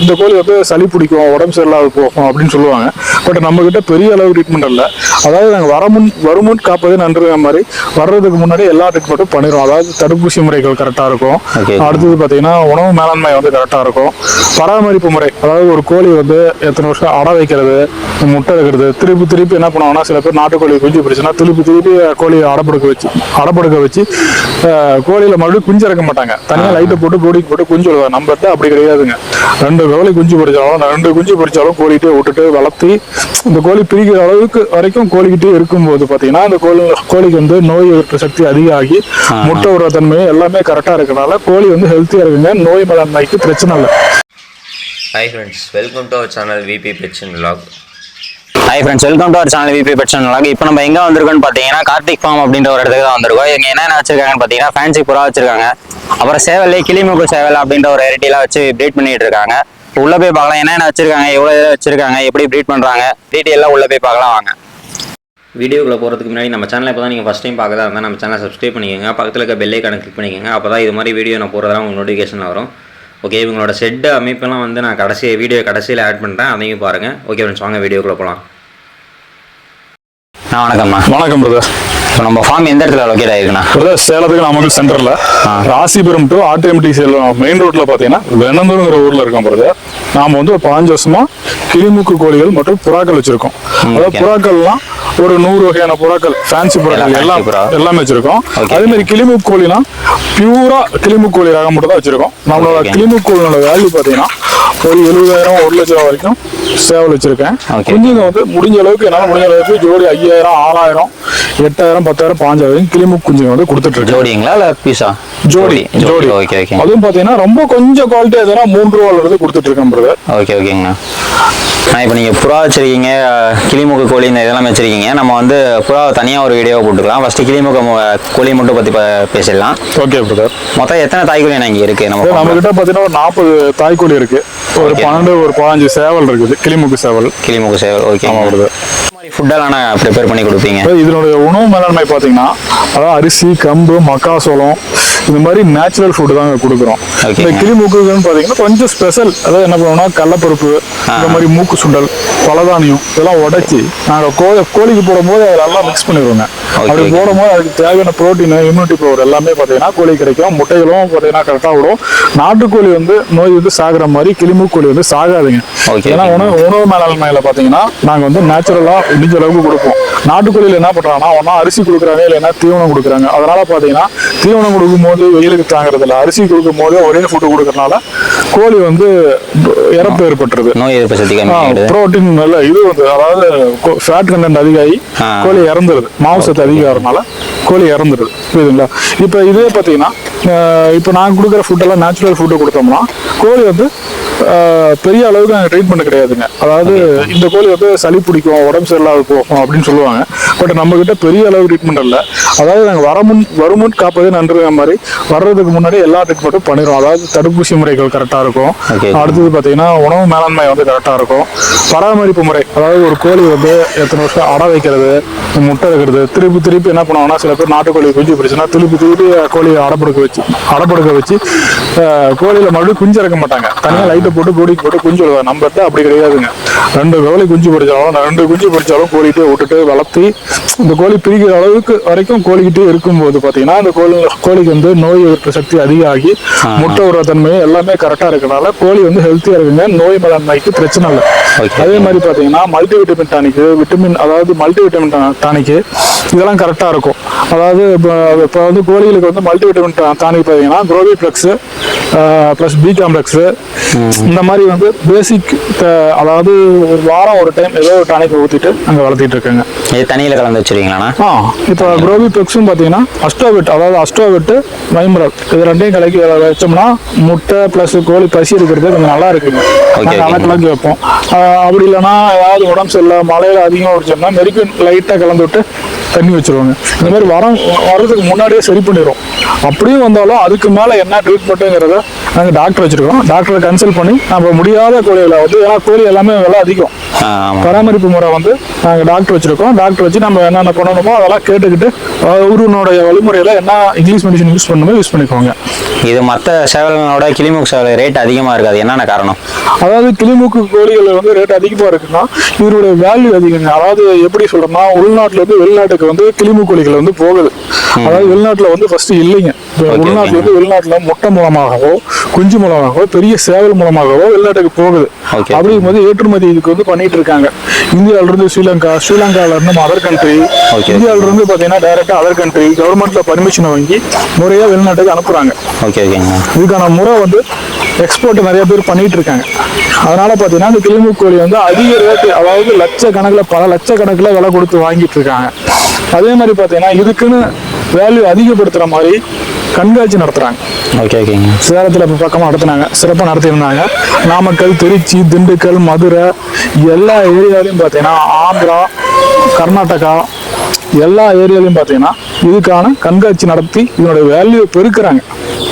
இந்த கோழி வந்து சளி பிடிக்கும் உடம்பு சரியில்லாத போகும் அப்படின்னு சொல்லுவாங்க. பட் நம்ம கிட்ட பெரிய அளவு ட்ரீட்மெண்ட் இல்லை அதாவது நாங்கள் வரமுன் வருமுன் காப்பதே நன்றுங்க மாதிரி வர்றதுக்கு முன்னாடி எல்லா ட்ரீட்மெண்ட்டும் பண்ணிடுவோம். அதாவது தடுப்பூசி முறைகள் கரெக்டாக இருக்கும். அடுத்தது பார்த்தீங்கன்னா உணவு மேலாண்மை வந்து கரெக்டாக இருக்கும். பராமரிப்பு முறை அதாவது ஒரு கோழி வந்து எத்தனை வருஷம் அடை வைக்கிறது முட்டை வைக்கிறது திருப்பி திருப்பி என்ன பண்ணுவாங்கன்னா சில பேர் நாட்டுக்கோழி குஞ்சு பிடிச்சுன்னா திருப்பி திருப்பி கோழியை அடப்படுக்க வச்சு அடப்படுக்க வச்சு கோழியில மறுபடியும் குஞ்சு இறக்க மாட்டாங்க. தனியாக லைட்டை போட்டு கோழிக்கு போட்டு குஞ்சு விடுவாங்க நம்ம அப்படி கிடையாதுங்க. ரெண்டு கோழி குஞ்சு பிடிச்சாலும் ரெண்டு குஞ்சு பிடிச்சாலும் கோழிகிட்டே விட்டுட்டு வளர்த்தி இந்த கோழி பிரிக்கிற அளவுக்கு வரைக்கும் கோழிக்கிட்டே இருக்கும்போது பார்த்தீங்கன்னா அந்த கோழி கோழிக்கு வந்து நோய் எதிர்ப்பு சக்தி அதிகமாகி முட்டை விடுற தன்மை எல்லாமே கரெக்டாக இருக்கனால கோழி வந்து ஹெல்த்தியாக இருக்குங்க. நோய் மேலாண்மைக்கு பிரச்சனை இல்லை. Hi friends welcome to our channel V பெட்சன் vlog. Hi friends welcome to our channel V petition இப்போ நம்ம எங்கே வந்திருக்கோம்னு பார்த்தீங்கன்னா கார்த்திக் ஃபார்ம் அப்படின்ற ஒரு இடத்துக்கு தான் வந்திருக்கோம். இங்கே என்னென்ன வச்சிருக்காங்கன்னு பார்த்தீங்கன்னா ஃபேன்சி புறா வச்சிருக்காங்க. அப்புறம் சேவல் கிளிமுக்கு சேவல் அப்படின்ற ஒரு வெரைட்டிலாம் வச்சு ப்ரீட் பண்ணிட்டு இருக்காங்க. உள்ளே போய் பார்க்கலாம். என்னென்ன வச்சிருக்காங்க எவ்வளோ இதில் வச்சிருக்காங்க எப்படி ப்ரீட் பண்ணுறாங்க டீட்டெயிலாக உள்ளே போய் பார்க்கலாம் வாங்க. வீடியோக்குள்ளே போகிறதுக்கு முன்னாடி நம்ம சேனலை இப்போ தான் நீங்கள் ஃபஸ்ட் டைம் பார்க்கறதா இருந்தால் நம்ம சேனலை சப்ஸ்கிரைப் பண்ணிக்கோங்க. பக்கத்தில் இருக்க பெல்லைக்கான கிளிக் பண்ணிக்கோங்க. அப்போ தான் இது மாதிரி வீடியோ நான் போகிறதெல்லாம் உங்களுக்கு நோட்டிஃபிகேஷன் வரும். ஓகே இவங்களோட செட் அமைப்பெல்லாம் வந்து நான் கடைசி வீடியோ கடைசியில் ஆட் பண்ணுறேன் அதையும் பாருங்கள் ஓகே ஃப்ரெண்ட்ஸ் வாங்க வீடியோக்குள்ளே போகலாம் ஆ வணக்கம்மா. வணக்கம் பிரதர் இப்போ நம்ம ஃபார்ம் எந்த இடத்துல லொக்கேட் ஆயிருக்குண்ணா? பிரதர் சேலத்துக்கு நாமக்கல் சென்டர்ல ராசிபுரம் டு ஆர்டிஎம்டி சேலம் மெயின் ரோட்ல பாத்தீங்கன்னா வெண்ணந்தூருங்கிற ஊர்ல இருக்கோம் பிரதர் நாம வந்து ஒரு பாஞ்சு வருஷமா கிளிமுக்கு கோழிகள் மற்றும் புறாக்கள் வச்சிருக்கோம். அதாவது. புறாக்கள்லாம் ஒரு நூறு வகையான புறாக்கள் ஃபேன்சி புறாக்கள் எல்லாம். எல்லாமே வச்சிருக்கோம். அதே மாதிரி கிளிமுக்கு கோழிலாம் பியூரா கிளிமுக்கு கோழி ரகம் மட்டும் தான் வச்சிருக்கோம். நம்மளோட. கிளிமுக்கு கோழியோட வேல்யூ பாத்தீங்கன்னா ஒரு எழுபதாயிரம் ஒரு லட்சம் ரூபா வரைக்கும் சேவல் வச்சிருக்கேன். குஞ்சுங்க வந்து முடிஞ்ச அளவுக்கு என்னால முடிஞ்ச அளவுக்கு ஜோடி ஐயாயிரம் ஆறாயிரம் எட்டாயிரம் பத்தாயிரம் பாஞ்சாயிரம் கிளிமுக்கு குஞ்சுங்க வந்து கொடுத்துட்டு ஜோடிங்களா இல்லை பீஸா ஜோடி ஜோடி ஓகே ஓகே அதுவும் பாத்தீங்கன்னா ரொம்ப கொஞ்சம் குவாலிட்டியா எதுனா மூன்று ரூபால இருந்து கொடுத்துட்டு இருக்கேன் பிரதர் ஓகே ஓகேங்கண்ணா நான் இப்போ நீங்கள் புறா வச்சிருக்கீங்க அஹ், கிளிமுக்கு கோழி இந்த இதெல்லாம் வச்சிருக்கீங்க. நம்ம வந்து புறாவை தனியாக ஒரு வீடியோ போட்டுக்கலாம். ஃபஸ்ட்டு கிளிமுக கோழி மட்டும் பற்றி பேசிடலாம். ஓகே பிரதர் மொத்தம் எத்தனை தாய்க்கோழி இங்கே இருக்குது நம்ம நம்ம farm ல? கிட்ட பாத்தீங்கன்னா ஒரு நாற்பது தாய்க்கோழி இருக்கு. ஒரு. பன்னெண்டு ஒரு பதினஞ்சு சேவல் இருக்குது. கிளிமுக்கு சேவல். கிளிமுக சேவல் ஓகே ஆமா பிரதர் மாதிரி ஃபுட்டெல்லாம் நான் ப்ரிப்பேர் பண்ணி கொடுப்பீங்க? இதனுடைய உணவு மேலாண்மை பாத்தீங்கன்னா அதாவது அரிசி கம்பு மக்காசோளம் இந்த மாதிரி நேச்சுரல் ஃபுட் தாங்க கொடுக்குறோம். இந்த கிளிமுக்குன்னு பாத்தீங்கன்னா கொஞ்சம் ஸ்பெஷல் அதாவது என்ன பண்ணுவோம்னா கடலப்பருப்பு இந்த மாதிரி மூக்கு சுண்டல் பலதானியம் இதெல்லாம் உடைச்சி நாங்க கோழி கோழிக்கு போடும்போது அதை நல்லா மிக்ஸ் பண்ணிடுவோங்க. அப்படி. போடும்போது அதுக்கு தேவையான புரோட்டீன் இம்யூனிட்டி பவர் எல்லாமே பாத்தீங்கன்னா கோழி கிடைக்கும். முட்டைகளும் பாத்தீங்கன்னா கரெக்டா விடும் நாட்டுக்கோழி வந்து நோய் வந்து சாகுற மாதிரி கிளிமுக்கு கோழி வந்து சாகாதுங்க. ஏன்னா. உணவு உணவு மேலாண்மையில பாத்தீங்கன்னா நாங்க வந்து நேச்சுரலா முடிஞ்ச அளவுக்கு கொடுப்போம். நாட்டுக்கோழியில என்ன பண்றாங்கன்னா ஒன்னா அரிசி கொடுக்குறாங்க இல்லைன்னா தீவனம் கொடுக்குறாங்க. அதனால பாத்தீங்கன்னா தீவனம் கொடுக்கும் போது வெயிலுக்கு தாங்குறது இல்ல அரிசி கொடுக்கும் போது ஒரே ஃபுட்டு கொடுக்கறனால கோழி வந்து இறப்பு ஏற்பட்டுருது. நோய் எதிர்ப்பு சக்தி புரோட்டீன் நல்ல இது வந்து அதாவது ஃபேட் கண்டென்ட் அதிகமாகி. கோழி இறந்துருது. மாவு சத்து அதிகமாகிறதுனால கோழி இறந்துருது. புரியுதுங்களா? இப்போ இதே பார்த்தீங்கன்னா இப்போ நான் கொடுக்குற ஃபுட்டெல்லாம் நேச்சுரல் ஃபுட்டு கொடுத்தோம்னா கோழி வந்து பெரிய அளவுக்கு ட்ரீட்மெண்ட் கிடையாதுங்க. அதாவது இந்த கோழி வந்து சளி பிடிக்கும் உடம்பு சரியில்லாத போகும் அப்படின்னு சொல்லுவாங்க. பட் நம்ம கிட்ட பெரிய அளவு ட்ரீட்மெண்ட் இல்லை அதாவது நாங்கள் வரமுன் வருமுன் காப்பதே நன்றுங்க மாதிரி வர்றதுக்கு முன்னாடி எல்லா ட்ரீட்மெண்ட்டும் பண்ணிடுவோம். அதாவது தடுப்பூசி முறைகள் கரெக்டாக இருக்கும். அடுத்தது பார்த்தீங்கன்னா உணவு மேலாண்மை வந்து கரெக்டாக இருக்கும். பராமரிப்பு முறை அதாவது ஒரு கோழி வந்து எத்தனை வருஷம் அடை வைக்கிறது முட்டை வைக்கிறது திருப்பி திருப்பி என்ன பண்ணுவாங்கன்னா சில பேர் நாட்டுக்கோழி குஞ்சு பிடிச்சுன்னா திருப்பி திருப்பி கோழி அடப்படுக்க வச்சு அடப்படுக்க வச்சு கோழியில மறுபடியும் குஞ்சு இறக்க மாட்டாங்க. தனியாக லைட்டை போட்டு கோழிக்கு போட்டு குஞ்சு விடுவாங்க நம்ம கிட்ட அப்படி கிடையாதுங்க. ரெண்டு கோழி குஞ்சு பிடிச்சாலும் ரெண்டு குஞ்சு பிடிச்சாலும் கோழிகிட்டே விட்டுட்டு வளர்த்தி இந்த கோழி பிரிக்கிற அளவுக்கு வரைக்கும் கோழிக்கிட்டே இருக்கும்போது பார்த்தீங்கன்னா அந்த கோழி கோழிக்கு வந்து நோய் எதிர்ப்பு சக்தி அதிகமாகி முட்டை விடுற தன்மை எல்லாமே கரெக்டாக இருக்கனால கோழி வந்து ஹெல்த்தியாக இருக்குங்க. நோய் மேலாண்மைக்கு பிரச்சனை இல்லை. அதே மாதிரி பார்த்தீங்கன்னா மல்டி விட்டமின் டானிக்கு விட்டமின் அதாவது மல்டி விட்டமின் டானிக்கு இதெல்லாம் கரெக்டாக இருக்கும். அதாவது இப்போ இப்போ வந்து கோழிகளுக்கு வந்து மல்டி விட்டமின் டானிக் பார்த்தீங்கன்னா குரோவி ப்ளக்ஸு ப்ளஸ் பி காம்ப்ளெக்ஸு இந்த மாதிரி வந்து பேசிக் அதாவது ஒரு வாரம் ஒரு டைம் ஏதோ ஒரு டானிக் ஊற்றிட்டு அங்கே வளர்த்திட்டு இருக்கேங்க. தண்ணியில் கலந்து வச்சிருக்கீங்களாண்ணா? ஆ இப்போ குரோவி ப்ளக்ஸும் பார்த்தீங்கன்னா அஸ்டோவிட் அதாவது அஸ்டோவிட்டு வைமரல் இது ரெண்டையும் கலக்கி வச்சோம்னா முட்டை ப்ளஸ் கோழி பசி இருக்கிறது கொஞ்சம் நல்லா இருக்குங்க. நல்லா. கலக்கி வைப்போம். அப்படி இல்லைன்னா ஏதாவது உடம்பு சரியில்லை மழையில அதிகமாக குடிச்சோம்னா மெரிக்கும் லைட்டாக கலந்து விட்டு தண்ணி வச்சிருவாங்க. இந்த மாதிரி வரம் வர்றதுக்கு முன்னாடியே சரி பண்ணிடுவோம் அப்படியும் வந்தாலும் அதுக்கு மேலே என்ன ட்ரீட்மெண்ட்டுங்கிறத நாங்கள் டாக்டர் வச்சிருக்கோம். டாக்டரை கன்சல்ட் பண்ணி நம்ம முடியாத கோழிகளை வந்து ஏன்னா கோழி எல்லாமே விலை அதிகம். பராமரிப்பு முறை வந்து நாங்கள் டாக்டர் வச்சிருக்கோம். டாக்டர் வச்சு நம்ம என்னென்ன பண்ணணுமோ அதெல்லாம் கேட்டுக்கிட்டு ஒருவனுடைய வழிமுறையில் என்ன இங்கிலீஷ் மெடிசன் யூஸ் பண்ணணுமோ யூஸ் பண்ணிக்கோங்க. இது மற்ற சேவல்களோட கிளிமூக்கு சேவல் ரேட் அதிகமா இருக்காது. என்னென்ன காரணம்? அதாவது கிளிமூக்கு கோழிகள் வந்து ரேட் அதிகமாக இருக்குன்னா இதனுடைய வேல்யூ அதிகங்க. அதாவது எப்படி சொல்றோம்னா உள்நாட்டுல இருந்து வெளிநாட்டுக்கு வந்து கிளிமூக்கு கோழிகள் வந்து போகுது. அதாவது வெளிநாட்டுல வந்து ஃபர்ஸ்ட் இல்லைங்க. உள்நாட்டுல இருந்து வெளிநாட்டுல முட்டை மூலமாகவோ குஞ்சு மூலமாகவோ பெரிய சேவல் மூலமாகவோ வெளிநாட்டுக்கு போகுது. Okay. அப்படிங்கும்போது ஏற்றுமதி இதுக்கு வந்து பண்ணிட்டு இருக்காங்க. இந்தியாவில இருந்து ஸ்ரீலங்கா ஸ்ரீலங்கால இருந்து அதர் கண்ட்ரி. இந்தியாவில இருந்து பாத்தீங்கன்னா டைரக்டா அதர் கண்ட்ரி கவர்மெண்ட்ல பர்மிஷன் வாங்கி முறையா வெளிநாட்டுக்கு அனுப்புறாங்க. இதுக்கான முறை வந்து எக்ஸ்போர்ட் நிறைய பேர் பண்ணிட்டு இருக்காங்க. அதனால பாத்தீங்கன்னா இந்த கிளிமூக்கு கோழி வந்து அதிக ரேட்டு அதாவது லட்சக்கணக்கில் பல லட்சக்கணக்கில் விலை கொடுத்து வாங்கிட்டு இருக்காங்க. அதே மாதிரி பாத்தீங்கன்னா இதுக்குன்னு வேல்யூ அதிகப்படுத்துற மாதிரி கண்காட்சி நடத்துறாங்க. ஓகே ஓகேங்க சேலத்தில் இப்போ பக்கமாக நடத்துனாங்க. சிறப்பாக நடத்தியிருந்தாங்க. நாமக்கல் திருச்சி திண்டுக்கல் மதுரை எல்லா ஏரியாலையும் பார்த்தீங்கன்னா ஆந்திரா கர்நாடகா எல்லா ஏரியாலையும் பார்த்தீங்கன்னா இதுக்கான கண்காட்சி நடத்தி இதனுடைய வேல்யூ பெருக்குறாங்க.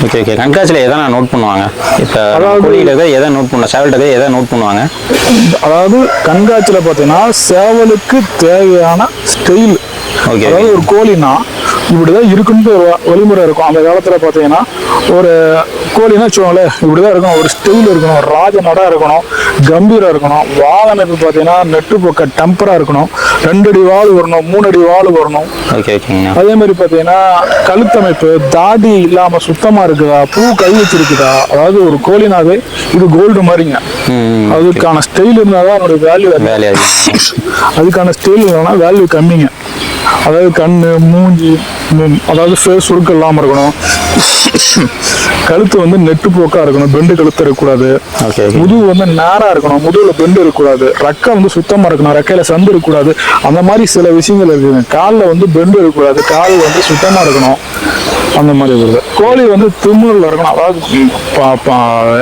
ஓகே ஓகே கண்காட்சியில் எதை நோட் பண்ணுவாங்க? இப்போ அதாவது- எதை நோட் பண்ணுவோம் சேவல்கிட்ட எதை நோட் பண்ணுவாங்க? அதாவது கண்காட்சியில் பார்த்தீங்கன்னா சேவலுக்கு தேவையான ஸ்டைல். அதாவது ஒரு கோழினா இப்படிதான் இருக்குன்னு ஒரு வழிமுறை இருக்கும். அந்த காலத்துல பார்த்தீங்கன்னா ஒரு கோழினா வச்சுக்கோங்களேன் இப்படிதான் இருக்கணும். ஒரு ஸ்டைல் இருக்கணும் ராஜ நடா இருக்கணும் கம்பீரம் இருக்கணும். வாகனத்து பார்த்தீங்கன்னா நெட்டு பக்க டெம்பரா இருக்கணும். ரெண்டு அடி வால் வரணும் மூணு அடி வால் வரணும். அதே மாதிரி பார்த்தீங்கன்னா கழுத்தமைப்பு தாடி இல்லாம சுத்தமா இருக்குதா பூ கை வச்சிருக்குதா? அதாவது ஒரு கோழினாவே இது கோல்டு மாதிரிங்க. அதுக்கான ஸ்டைல் இருந்தால் தான் அதனுடைய வேல்யூ அதுக்கான ஸ்டைல் இல்லைன்னா வேல்யூ கம்மிங்க. அதாவது கண்ணு மூஞ்சி அதாவது ஃபேஸ் சுருக்கம் இல்லாமல் இருக்கணும். கழுத்து வந்து நெட்டு போக்கா இருக்கணும். பெண்டு கழுத்து இருக்கக்கூடாது. முதுகு வந்து நேரா இருக்கணும். முதுகுல பெண்டு இருக்கக்கூடாது. ரெக்கை வந்து சுத்தமா இருக்கணும். ரெக்கையில சந்து இருக்கக்கூடாது. அந்த மாதிரி சில விஷயங்கள் இருக்குங்க காலில் வந்து பெண்டு இருக்கக்கூடாது. கால் வந்து சுத்தமா இருக்கணும். அந்த மாதிரி வருது கோழி வந்து திமிரில் இருக்கணும். அதாவது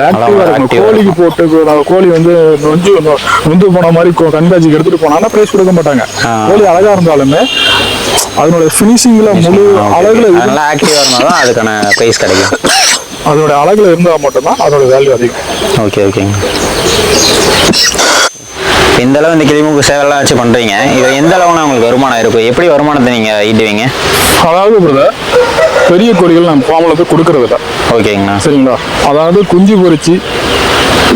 ஆக்டிவா இருக்கணும். கோழிக்கு போட்டு கோழி வந்து நொஞ்சு நொந்து போன மாதிரி கண்காட்சிக்கு எடுத்துட்டு போனாங்கன்னா பிரைஸ் கொடுக்க மாட்டாங்க. கோழி அழகா இருந்தாலுமே அதனுடைய ஃபினிஷிங்ல முழு அழகுல நல்லா ஆக்டிவாக இருந்தால் தான் அதுக்கான ப்ரைஸ் கிடைக்கும். அதனுடைய அழகுல இருந்தால் மட்டும்தான் அதோட வேல்யூ அதிகம். ஓகே ஓகேங்க இந்த அளவு இந்த கிளிமுக்கு சேவலாம் வச்சு பண்றீங்க. இது எந்த அளவுனா உங்களுக்கு வருமானம் இருக்கும்? எப்படி வருமானத்தை நீங்க ஈட்டுவீங்க? அதாவது பிரதர் பெரிய கோழிகள் நம்ம ஃபார்மில் போய் கொடுக்கறது இல்லை ஓகேங்கண்ணா. சரிங்களா? அதாவது குஞ்சு பொரிச்சு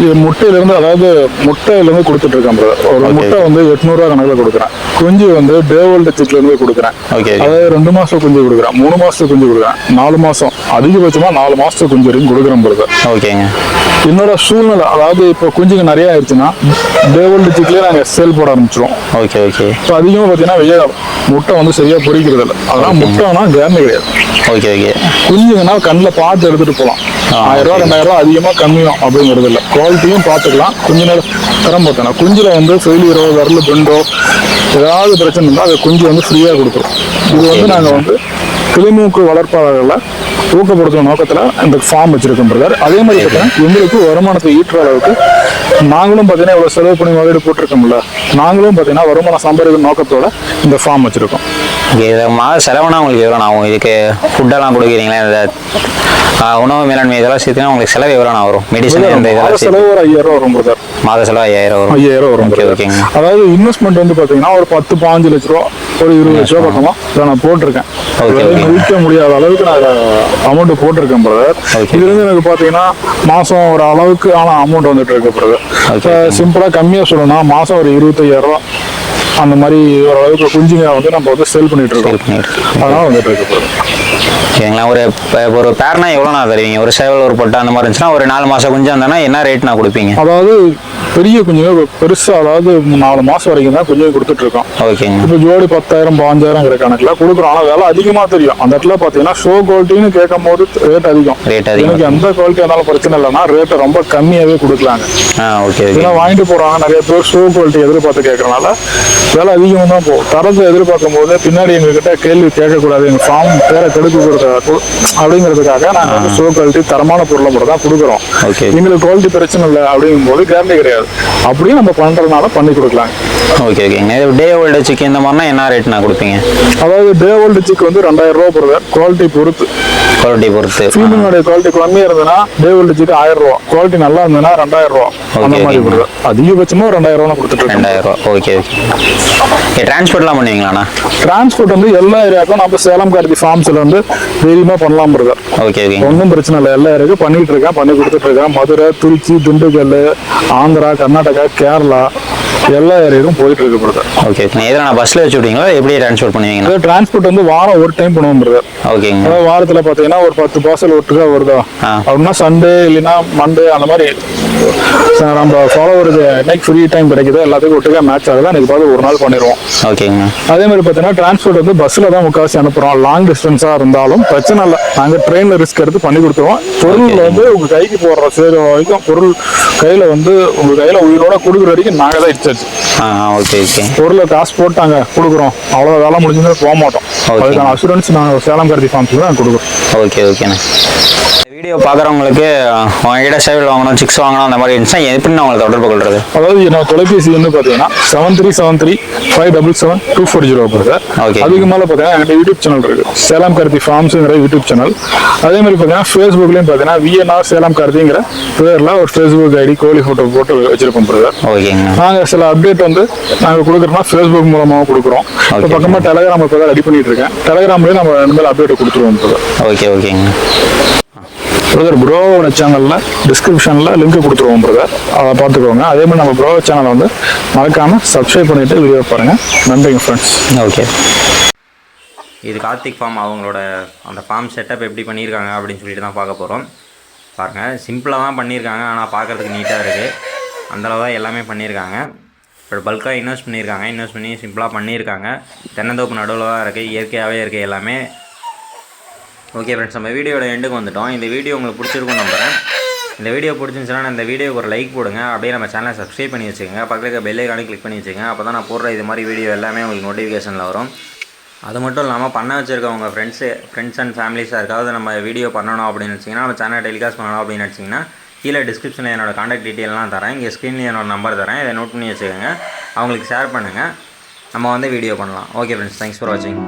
இது முட்டையிலேருந்து அதாவது முட்டையிலேருந்து கொடுத்துட்டு இருக்கேன் பிரதர் ஒரு. முட்டை வந்து எட்நூறுவா கணக்கில் கொடுக்குறேன். குஞ்சு வந்து டேவோல்டு சிக்லேருந்து கொடுக்குறேன். ஓகே அதாவது ரெண்டு மாசம் குஞ்சு கொடுக்குறேன். மூணு மாசத்துக்கு குஞ்சு கொடுக்குறேன். நாலு மாசம். அதிகபட்சமா நாலு மாசத்துக்கு குஞ்சு வரைக்கும் கொடுக்குறேன் பிரதர் ஓகேங்க என்னோட சூழ்நிலை அதாவது இப்போ குஞ்சுங்க நிறைய ஆயிடுச்சுன்னா டேவோல்டு சிக்லேயே நாங்கள் சேல் போட ஆரம்பிச்சிருவோம். ஓகே ஓகே இப்போ அதிகமாக பார்த்தீங்கன்னா வெய்ய முட்டை வந்து சரியா பொரிக்கிறது இல்லை அதெல்லாம் முட்டைனா கேரண்டி கிடையாது. ஓகே ஓகே குஞ்சுங்கன்னா கண்ணில் பார்த்து எடுத்துட்டு போகலாம். ஆயிரம் ரூபா ரெண்டாயிரம் ரூபா அதிகமாக கம்மியும் அப்படிங்கிறது இல்லை. குவாலிட்டியும் பார்த்துக்கலாம். குஞ்சு நேரம் தரம் பார்த்தோன்னா குஞ்சில் வந்து ஃபெயிலியரோ விரல் பெண்டோ ஏதாவது பிரச்சனை இருந்தால் அதை குஞ்சு வந்து ஃப்ரீயாக கொடுத்துரும் இது வந்து நாங்கள் வந்து கிளிமூக்கு வளர்ப்பாளர்களை ஊக்கப்படுத்தும் நோக்கத்தில் இந்த ஃபார்ம் வச்சிருக்கோம் பிரதர் அதே மாதிரி பார்த்தீங்கன்னா எங்களுக்கு வருமானத்தை ஈட்டுற அளவுக்கு நாங்களும் பார்த்தீங்கன்னா இவ்வளோ செலவு பண்ணி முதலீடு போட்டிருக்கோம்ல. நாங்களும் பார்த்தீங்கன்னா வருமானம் சம்பாதிக்கிற நோக்கத்தோட இந்த ஃபார்ம் வச்சிருக்கோம். இதை மாத செலவுனா உங்களுக்கு எவ்வளோ ஆகும் இதுக்கு ஃபுட்டெல்லாம் கொடுக்குறீங்களா? இந்த உணவு மேலாண்மை இதெல்லாம் சேர்த்துனா உங்களுக்கு செலவு எவ்வளோ வரும் மெடிசன் இந்த இதெல்லாம் சேர்த்து செலவு ஒரு ஐயாயிரம் வரும் பிரதர் மாத செலவு ஐயாயிரம் வரும் ஐயாயிரம் வரும். ஓகேங்க அதாவது இன்வெஸ்ட்மெண்ட் வந்து பாத்தீங்கன்னா ஒரு பத்து பாஞ்சு லட்ச ரூபா ஒரு இருபது லட்ச ரூபா பக்கமா இதை நான் போட்டிருக்கேன். விற்க முடியாத அளவுக்கு நான் அமௌண்ட் போட்டிருக்கேன் பிரதர் Okay. இதுல இருந்து எனக்கு பாத்தீங்கன்னா மாசம் ஒரு அளவுக்கு ஆன அமௌண்ட் வந்துட்டு இருக்கு பிரதர் Okay. சிம்பிளா கம்மியா சொல்லணும்னா மாசம் ஒரு இருபத்தையாயிரம் ரூபா அந்த மாதிரி ஒரு அளவுக்கு குஞ்சுங்க வந்து நம்ம வந்து சேல் பண்ணிட்டு இருக்கோம். அதனால வந்துட்டு இருக்கு ஓகேங்களா ஒரு இப்ப ஒரு பேர்னா எவ்வளோ நான் தருவீங்க? ஒரு சேவல் ஒரு பொட்டை அந்த மாதிரி இருந்துச்சுன்னா ஒரு நாலு மாதம் குஞ்சு வந்தோன்னா என்ன ரேட் நான் கொடுப்பீங்க? அதாவது பெரிய குஞ்சுங்க பெருசா அதாவது நாலு மாசம் வரைக்கும் தான் குஞ்சுங்க கொடுத்துட்டு இருக்கோம். ஓகேங்க. இப்போ ஜோடி பத்தாயிரம் பாஞ்சாயிரங்கிற கணக்குல கொடுக்குறோம். ஆனால் விலை அதிகமா தெரியும். அந்த இடத்துல பார்த்தீங்கன்னா ஷோ குவாலிட்டின்னு கேட்கும் போது ரேட் அதிகம். Rate அதிகம். எனக்கு எந்த குவாலிட்டி இருந்தாலும் பிரச்சனை இல்லைன்னா ரேட்டை ரொம்ப கம்மியாவே கொடுக்கலாங்க. ஓகே இதெல்லாம் வாங்கிட்டு போறாங்க. நிறைய பேர் ஷோ குவாலிட்டி எதிர்பார்த்து கேட்கறனால விலை அதிகமாக தான் போகும். தரத்தை எதிர்பார்க்கும் போது பின்னாடி எங்ககிட்ட கேள்வி கேட்கக்கூடாது. எங்க ஃபார்ம் பேரை கெடுக்க அப்படிங்கிறதுக்காக நாங்கள் வந்து ஷோ குவாலிட்டி தரமான பொருளை மட்டும் தான் கொடுக்குறோம். எங்களுக்கு குவாலிட்டி பிரச்சனை இல்லை அப்படிங்கும்போது கேரண்டி கிடையாது. அப்படியும் நம்ம பண்றதுனால பண்ணி கொடுக்கலாங்க ஓகே ஓகேங்க டே ஓல்டு சிக்கன் இந்த மாதிரினா என்ன ரேட்னா கொடுப்பீங்க? அதாவது டே ஓல்டு சிக் வந்து ரெண்டாயிரம் ரூபா போடுது. குவாலிட்டி பொறுத்து. குவாலிட்டி பொறுத்து. ஃபீலிங்கோட குவாலிட்டி கம்மியா இருந்ததுன்னா டே ஓல்டு சிக் ஆயிரம் ரூபா குவாலிட்டி நல்லா இருந்ததுன்னா ரெண்டாயிரம் ரூபா அந்த மாதிரி. கொடுது அதிகபட்சமா ரெண்டாயிரம் ரூபா கொடுத்துட்டு ரெண்டாயிரம் ரூபா ஓகே ஓகே ஓகே டிரான்ஸ்போர்ட்லாம் பண்ணுவீங்களாண்ணா டிரான்ஸ்போர்ட் வந்து எல்லா ஏரியாவுக்கும் நம்ம சேலம் கார்த்தி ஃபார்ம்ஸ்ல வந்து தைரியமா பண்ணலாம் பிரதர் ஓகே ஓகேங்க ஒன்றும் பிரச்சனை இல்லை. எல்லா ஏரியாவுக்கும் பண்ணிட்டு இருக்கேன். பண்ணி கொடுத்துட்டு இருக்கேன். மதுரை திருச்சி திண்டுக்கல் ஆந்திரா கர்நாடகா கேரளா. எல்லா ஏரியாவுக்கும் போயிட்டு இருக்கு பிரதர் ஓகே எதில் நான் பஸ்ஸில் வச்சு விட்டீங்களா எப்படி டிரான்ஸ்போர்ட் பண்ணுவீங்கண்ணா அதாவது டிரான்ஸ்போர்ட் வந்து வாரம் ஒரு டைம் பண்ணுவோம் பிரதர் ஓகேங்க வாரத்துல பாத்தீங்கன்னா ஒரு பத்து பார்சல் ஒட்டுக்கா வருதா. அப்படின்னா சண்டே இல்லைன்னா மண்டே அந்த மாதிரி ச- நம்ம ஃபாலோவருக்கு என்னைக்கு ஃப்ரீ டைம் கிடைக்குதோ எல்லாத்துக்கும் ஒட்டுக்கா மேட்ச் ஆகுது? அன்னைக்கு பார்த்து ஒரு நாள் பண்ணிடுவோம். ஓகேங்கண்ணா அதே மாதிரி பார்த்தீங்கன்னா டிரான்ஸ்போர்ட் வந்து பஸ்ஸில் தான் முக்கால்வாசி அனுப்புகிறோம் லாங் டிஸ்டன்ஸாக இருந்தாலும் பிரச்சனை இல்லை. நாங்கள் ட்ரெயினில் ரிஸ்க் எடுத்து பண்ணி கொடுத்துருவோம். பொருள் வந்து உங்கள் கைக்கு போடுற சேர வரைக்கும் பொருள் கையில் வந்து உங்கள் கையில் உயிரோட கொடுக்குற வரைக்கும் நாங்கள் தான் ஆ ஓகே ஓகே. பொருளை காசு போட்டாங்க கொடுக்குறோம். அவ்வளோ வேலை முடிஞ்சது போக மாட்டோம். அதுக்கான அசூரன்ஸ் நாங்கள் சேலம் கருதி ஃபார்ம்ஸில் தான் கொடுக்குறோம். ஓகே ஓகேண்ணா வீடியோ பார்க்குறவங்களுக்கு உங்ககிட்ட சேவல் வாங்கணும் சிக்ஸ் வாங்கணும் அந்த மாதிரி இருந்துச்சுன்னா எப்படி நான் உங்களை தொடர்பு கொள்றது? அதாவது என்னோட தொலைபேசி வந்து பார்த்தீங்கன்னா seven three seven three five double seven two four zero sir Okay. அதுக்கு மேலே பார்த்தீங்கன்னா என்கிட்ட யூடியூப் சேனல் இருக்கு. சேலம் கார்த்தி ஃபார்ம்ஸுங்கிற யூடியூப் சேனல் அதே மாதிரி பார்த்தீங்கன்னா ஃபேஸ்புக்லையும் பார்த்தீங்கன்னா விஎன்ஆர் சேலம் கார்த்திங்கிற பேரில் ஒரு ஃபேஸ்புக் ஐடி கோழி ஃபோட்டோ போட்டு வச்சிருப்போம் பிரதர் ஓகேங்கண்ணா நாங்கள் சில அப்டேட் வந்து நாங்கள் கொடுக்குறோம்னா ஃபேஸ்புக் மூலமாக கொடுக்குறோம். இப்போ. பக்கமாக டெலகிராம் இப்போ ரெடி பண்ணிட்டு இருக்கேன். டெலகிராம்லேயே நம்ம இனிமேல் அப்டேட் கொடுத்துருவோம் பிரதர் ஓகே ஓகேங்கண்ணா பிரதர் ப்ரோவோட சேனலில் டிஸ்கிரிப்ஷனில் லிங்க் கொடுத்துருவோம் பிரதர் அதை பார்த்துக்கோங்க. அதே மாதிரி நம்ம ப்ரோ சேனலை வந்து மறக்காமல் சப்ஸ்கிரைப் பண்ணிட்டு வீடியோ பாருங்கள் நன்றிங்க ஃப்ரெண்ட்ஸ் ஓகே இது கார்த்திக் ஃபார்ம் அவங்களோட அந்த ஃபார்ம் செட்டப் எப்படி பண்ணியிருக்காங்க அப்படின்னு சொல்லிட்டு தான் பார்க்க போகிறோம் பாருங்கள் சிம்பிளாக தான் பண்ணியிருக்காங்க. ஆனால் பார்க்குறதுக்கு நீட்டாக இருக்குது அந்தளவு தான் எல்லாமே பண்ணியிருக்காங்க. இப்போ பல்காக இன்வெஸ்ட் பண்ணியிருக்காங்க. இன்வெஸ்ட் பண்ணி சிம்பிளாக பண்ணியிருக்காங்க. தென்னந்தோப்பு நடுவில் தான் இருக்குது இயற்கையாகவே இருக்குது எல்லாமே. ஓகே ஃப்ரெண்ட்ஸ் நம்ம வீடியோட எண்டுக்கு வந்துட்டோம். இந்த வீடியோ உங்களுக்கு பிடிச்சிருக்கும் நம்புறேன். இந்த வீடியோ பிடிச்சிருந்துச்சுன்னா இந்த வீடியோக்கு ஒரு லைக் போடுங்க. அப்படியே நம்ம சேனலை சப்ஸ்கிரைப் பண்ணி வச்சுக்கோங்க. பக்கத்தில் இருக்க பெல் கிளிக் பண்ணி வச்சுக்கோங்க. அப்போ தான் நான் போடுற இது மாதிரி வீடியோ எல்லாமே உங்களுக்கு நோட்டிஃபிகேஷனில் வரும். அது மட்டும் இல்லாமல் பண்ண வச்சுருக்கவங்க ஃப்ரெண்ட்ஸு ஃப்ரெண்ட்ஸ் அண்ட் ஃபேமிலிஸ் யாருக்காவது நம்ம வீடியோ பண்ணணும் அப்படின்னு நினச்சிங்கன்னா நம்ம சேனல் டெலிகாஸ்ட் பண்ணணும் அப்படின்னு நினச்சிங்கன்னா கீழே டிஸ்கிரிப்ஷனில் என்னோட காண்டாக்ட் டீட்டெயிலாம் தரேன். இங்கே ஸ்க்ரீனில் என்னோட நம்பர் தரேன். இதை நோட் பண்ணி வச்சுக்கோங்க. அவங்களுக்கு ஷேர் பண்ணுங்கள் நம்ம வந்து வீடியோ பண்ணலாம். ஓகே ஃப்ரெண்ட்ஸ் தேங்க்ஸ் ஃபார் வாட்சிங்